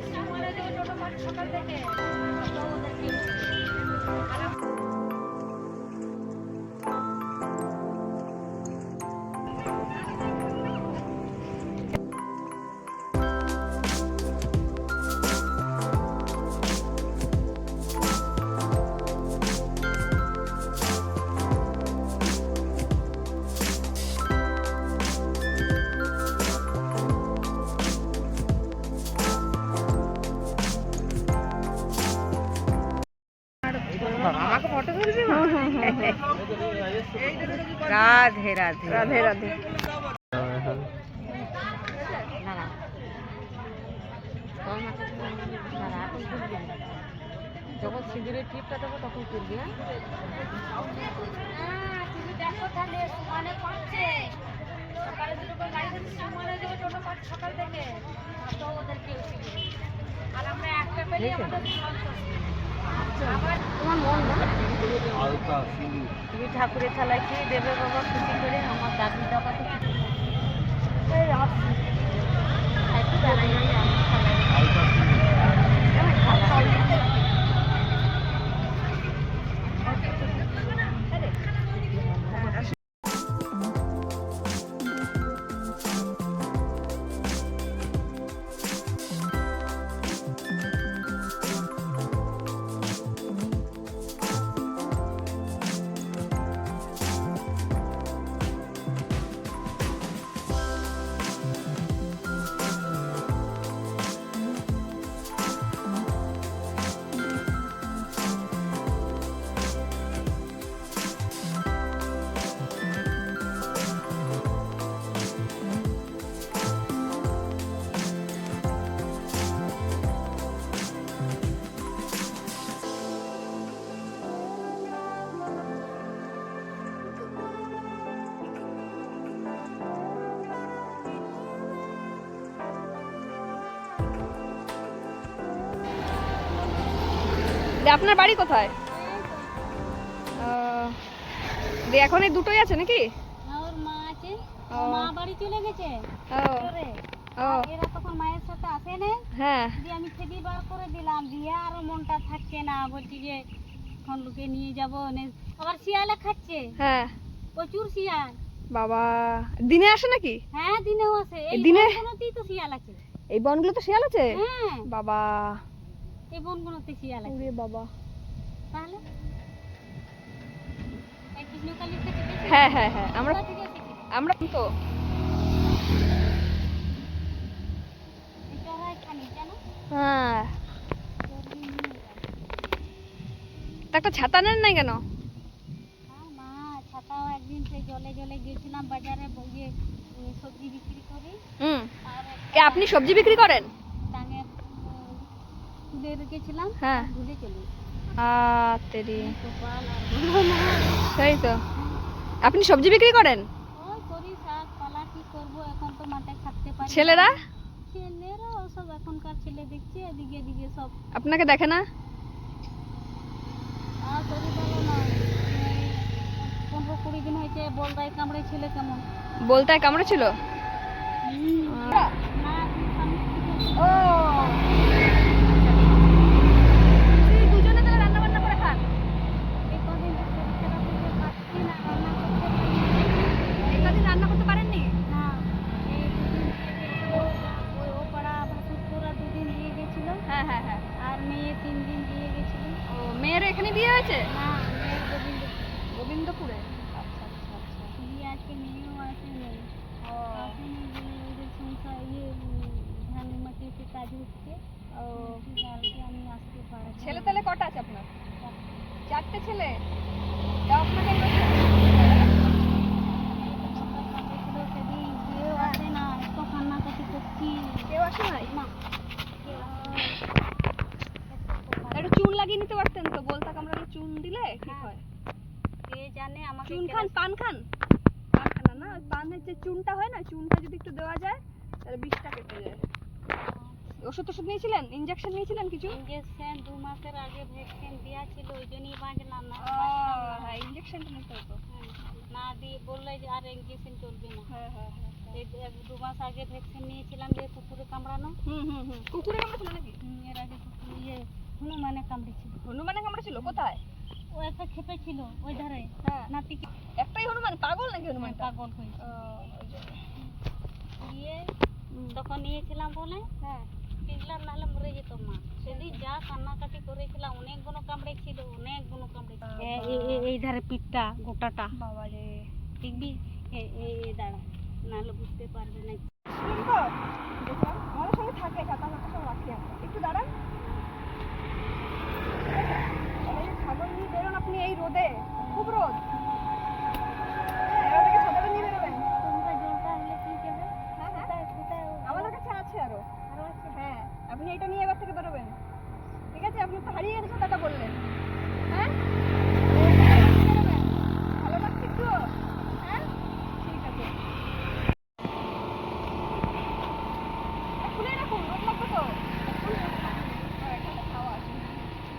আমাকে রাধে রাধে। রাধে রাধে। না না তোমার মাথায় না না এখন তুলবি না যখন সিঁদুরের টিপটা দেবো তখন তুলবি হ্যাঁ তোমার মন না তুমি ঠাকুরের থালায় খেয়ে দেবে বাবা খুশি করে আমার দাদুর টাকা তো আপনার বাড়ি কোথায়? দিয়ে এখন এই দুটোই আছে নাকি? ওর মা আছে। মা বাড়ি চলে গেছে। ও। এরা তখন মায়ের সাথে আসে না। হ্যাঁ। দিয়ে আমি খেদি বার করে দিলাম দিয়ে আর মনটা থাকছে না। বলছি যে এখন লোকে নিয়ে যাব আবার শিয়ালে খাচ্ছে। হ্যাঁ। প্রচুর শিয়াল। বাবা দিনে আসে নাকি? হ্যাঁ দিনেও এই দিনে? তো শিয়াল আছে। এই বনগুলো তো শিয়াল আছে? হ্যাঁ। বাবা। এই বনগুলোতে শিয়াল আছে ওরে বাবা। তাহলে? হ্যাঁ হ্যাঁ হ্যাঁ আমরা? আমরা তো হ্যাঁ একটা ছাতা নেন নাই কেন? হ্যাঁ মা ছাতাও একদিন সেই জলে জলে গেছিলাম বাজারে ইয়ে উম, সবজি বিক্রি করি। হুম। আপনি সবজি বিক্রি করেন? তুলে রেখেছিলাম হ্যাঁ। ভুলে চলে না। তাই তো। আপনি সবজি বিক্রি করেন? ওই করি পালা কি করব এখন তো মাঠে থাকতে। ছেলেরা? ছেলেরা ওসব এখনকার ছেলে দেখছি এদিকে এদিকে সব। আপনাকে দেখে না? পনেরো কুড়ি দিন হয়েছে বলদায় কামড়ে ছেলে কেমন। বলতে কামড়েছিল না স্বামী স্ত্রী ও দুজনে তাহলে রান্না বান্না করে খান এই কদিন শরীর খারাপ হয়ে পাচ্ছি না রান্না করতে পারি এই কদিন রান্না করতে পারেননি না এই দুদিন দিয়ে গেছিল ওই ও পাড়া ভাসুরপুরা দুদিন দিয়ে গেছিল হ্যাঁ হ্যাঁ হ্যাঁ আর মেয়ে তিন দিন দিয়ে গেছিল ও মেয়ের না মেয়ের গোবিন্দ গোবিন্দপুরে। আচ্ছা আচ্ছা আচ্ছা দিদি আজকে মেয়েও আসেনি ও আসেনি ওদের সংসার ইয়ে ধান মাটিতে কাজ হচ্ছে ও কালকে আমি আসতে পারব ছেলে তাহলে কটা আছে আপনার? চারটে ছেলে তাও আপনাকে এই বছর- ছিল সেদিন কেউ আসে না এত কান্নাকাটি করছি কেউ আসে নাই না একটু চুন লাগিয়ে নিতে পারতেন তো বলতা কামড়ালে চুন দিলে ঠিক হয় কে জানে আমাকে চুন কেন- খান পান খান। পান খান না, ওই পানের যে চুনটা হয় না চুনটা যদি একটু দেওয়া যায় তাহলে বিষটা কেটে যায়। ওষুধ টষুধ নিয়েছিলেন? ইঞ্জেকশন নিয়েছিলেন কিছু? ইঞ্জেকশন দু মাসের আগে ভ্যাকসিন দেওয়া ছিল ওই জন্যই বাঁচলাম না। হ্যাঁ ইঞ্জেকশনটা নিতে হতো। না দিয়ে বললে যে আর ইঞ্জেকশন চলবে না। হ্যাঁ হ্যাঁ হ্যাঁ এই দু- মাস আগে ভ্যাকসিন নিয়েছিলাম যে কুকুরে কামড়ানো। হুম হুম হুম। কুকুরে কামড়েছিল নাকি? এর আগে কুকুর ইয়ে হনুমানে কামড়েছিল। হনুমানে কামড়েছিল কোথায়? ও একটা খেপে ছিল ওই ধারে। হ্যাঁ। নাতিকে একটাই হনুমান পাগল নাকি হনুমানটা? পাগল হয়েছে। দিয়ে হুম। তখন নিয়েছিলাম বলে হ্যাঁ। পিগলার নাহলে মরে যেত মা। সেদিন যা কান্নাকাটি করেছিলাম অনেকগুলো কামড়েছিল অনেকগুলো কামড়েছিল এ- এ- এ- এই ধারে পিঠটা গোটাটা। বাবা রে। দেখবি? এই দাঁড়া। নাহলে বুঝতে পারবে না।